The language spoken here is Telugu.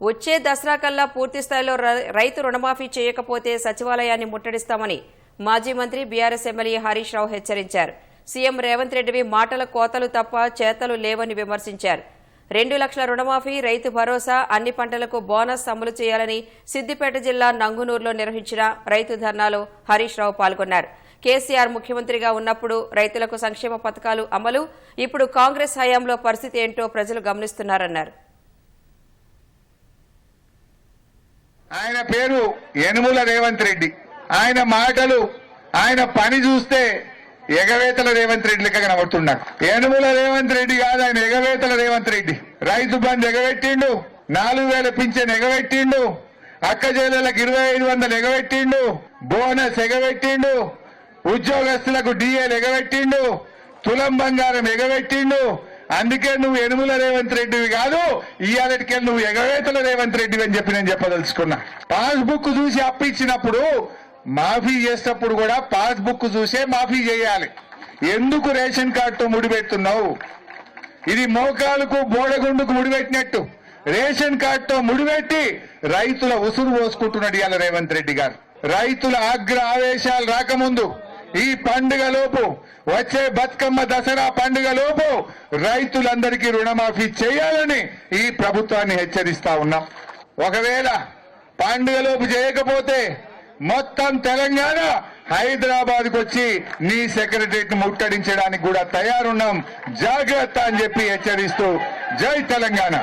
వచ్చే దసరా కల్లా పూర్తి స్థాయిలో రైతు రుణమాఫీ చేయకపోతే సచివాలయాన్ని ముట్టడిస్తామని మాజీ మంత్రి బీఆర్ఎస్ ఎమ్మెల్యే హరీష్ రావు హెచ్చరించారు. సీఎం రేవంత్ రెడ్డివి మాటల కోతలు తప్ప చేతలు లేవని విమర్శించారు. రెండు లక్షల రుణమాఫీ రైతు భరోసా అన్ని పంటలకు బోనస్ అమలు చేయాలని సిద్దిపేట జిల్లా నంగునూరులో నిర్వహించిన రైతు ధర్నాలో హరీష్ రావు పాల్గొన్నారు. కేసీఆర్ ముఖ్యమంత్రిగా ఉన్నప్పుడు రైతులకు సంక్షేమ పథకాలు అమలు ఇప్పుడు కాంగ్రెస్ హయాంలో పరిస్థితి ఏంటో ప్రజలు గమనిస్తున్నారన్నారు. ఆయన పేరు యనుముల రేవంత్ రెడ్డి. ఆయన మాటలు ఆయన పని చూస్తే ఎగవేతల రేవంత్ రెడ్డి లెక్క కనబడుతున్నాడు యనుముల రేవంత్ రెడ్డి కాదు ఆయన ఎగవేతల రేవంత్ రెడ్డి. రైతు బంధు ఎగబెట్టిండు నాలుగు వేల పింఛన్ ఎగబెట్టిండు అక్క జైలులకు ఇరవై ఐదు వందలు ఎగబెట్టిండు బోనస్ ఎగబెట్టిండు ఉద్యోగస్తులకు డిఏలు ఎగబెట్టిండు తులం బంగారం ఎగబెట్టిండు అందుకే నువ్వు ఎనుముల రేవంత్ రెడ్డివి కాదు ఇవాళకి నువ్వు ఎగవేతల రేవంత్ రెడ్డివి అని చెప్పి నేను చెప్పదలుచుకున్నా. పాస్బుక్ చూసి అప్పిచ్చినప్పుడు మాఫీ చేసేటప్పుడు కూడా పాస్బుక్ చూసే మాఫీ చేయాలి. ఎందుకు రేషన్ కార్డుతో ముడిపెడుతున్నావు? ఇది మోకాలకు బోడగుండుకు ముడిపెట్టినట్టు. రేషన్ కార్డుతో ముడిపెట్టి రైతుల ఉసురు పోసుకుంటున్నాడు ఇవాళ రేవంత్ రెడ్డి గారు. రైతుల ఆగ్ర ఆవేశాలు రాకముందు ఈ పండుగ లోపు వచ్చే బతుకమ్మ దసరా పండుగ లోపు రైతులందరికీ రుణమాఫీ చేయాలని ఈ ప్రభుత్వాన్ని హెచ్చరిస్తా ఉన్నాం. ఒకవేళ పండుగ లోపు చేయకపోతే మొత్తం తెలంగాణ హైదరాబాద్ వచ్చి నీ సెక్రటరియట్ ముట్టడించడానికి కూడా తయారున్నాం. జాగ్రత్త అని చెప్పి హెచ్చరిస్తూ జై తెలంగాణ.